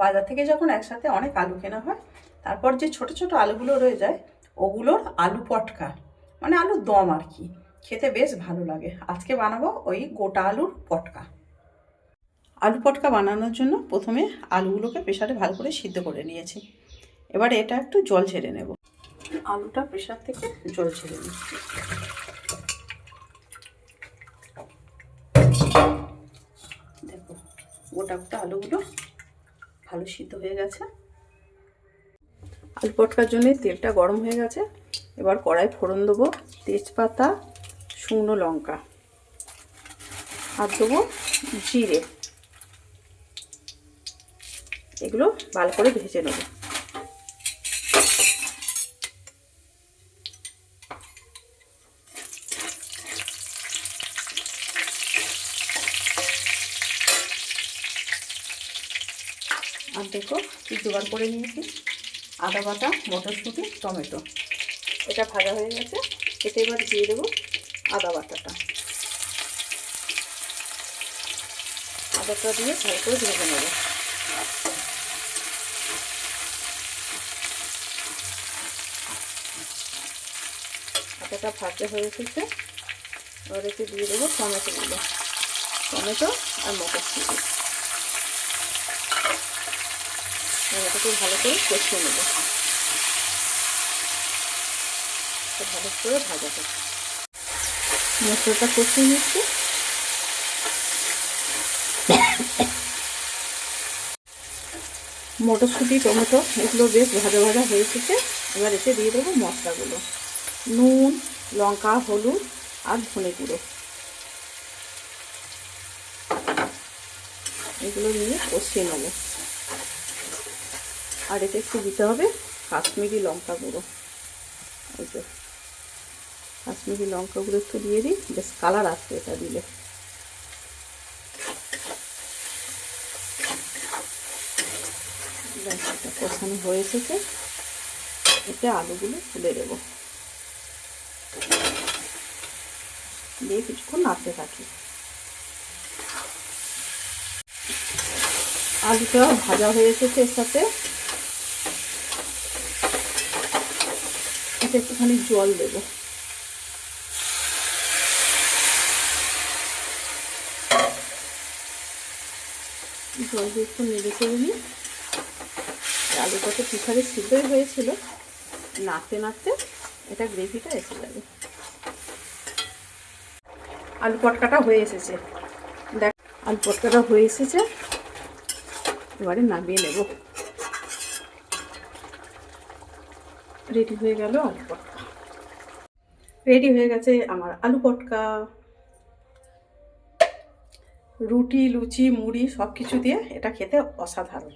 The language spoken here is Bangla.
বাজার থেকে যখন একসাথে অনেক আলু কেনা হয়, তারপর যে ছোট ছোট আলুগুলো রয়ে যায়, ওগুলোর আলু পটকা মানে আলুর দম আর কি। খেতে বেশ ভালো লাগে। আজকে বানাবো ওই গোটা আলুর পটকা। আলু পটকা বানানোর জন্য প্রথমে আলুগুলোকে প্রেশারে ভালো করে সিদ্ধ করে নিয়েছি। এবারে এটা একটু জল ছেড়ে নেব। আলুটা প্রেশার থেকে জল ছেড়ে নিচ্ছি। দেখো, গোটা গোটা আলুগুলো ভালো সিদ্ধ হয়ে গেছে। আলু পটকার জন্য তেলটা গরম হয়ে গেছে। এবার কড়াই ফোড়ন দেবো তেজপাতা, শুকনো লঙ্কা। আর দেবো জিরে। এগুলো ভালো করে ভেজে নেব। আর দেখো জোগাড় করে নিয়েছি। আদা বাটা, মটরশুঁটি, টমেটো। এটা ভাজা হয়ে গেছে। এতে এবার দিয়ে দেবো আদা বাটাটা। আদাটা দিয়ে ভালো করে ভেজে নেব। আদাটা ভাজা হয়ে এসেছে। এবার এতে দিয়ে দেবো টমেটোগুলো। টমেটো আর মটরশুঁটি। এটাকে ভালো করে কষিয়ে নেব। ভালো করে ভাজা মশলাটা কষিয়ে নিচ্ছি। মটরশুঁটি, টমেটো, এগুলো বেশ ভাজা ভাজা হয়ে এবার এতে দিয়ে দেবো মশলাগুলো। নুন, লঙ্কা, হলুদ আর ধনে গুঁড়ো। এগুলো নিয়ে কষিয়ে নেব। আর এতে একটু দিতে হবে কাশ্মীরি লঙ্কা গুঁড়ো। ওই তো কাশ্মীরি লঙ্কা গুঁড়ো একটু দিয়ে দিই, বেশ কালার আসবে এটা দিলে। এটা কষানো হয়ে এসেছে। এতে আলুগুলো তুলে দেবো। দিয়ে কিছুক্ষণ নাড়তে থাকি। আলুটা ভাজা হয়ে এসেছে এর সাথে। এতে একটুখানি জল দেব। জল দিয়ে একটু নেড়ে করে নিই। আলুটা তো পিঠারে সিদ্ধই হয়েছিল। নাড়তে নাড়তে এটা গ্রেভিটা এসে যাবে। আলু পটকাটা হয়ে এসেছে। দেখ, আলু পটকাটা হয়ে এসেছে। এবারে নামিয়ে নেব। রেডি হয়ে গেল আলু পটকা। রেডি হয়ে গেছে আমার আলু পটকা। রুটি, লুচি, মুড়ি সব কিছু দিয়ে এটা খেতে অসাধারণ।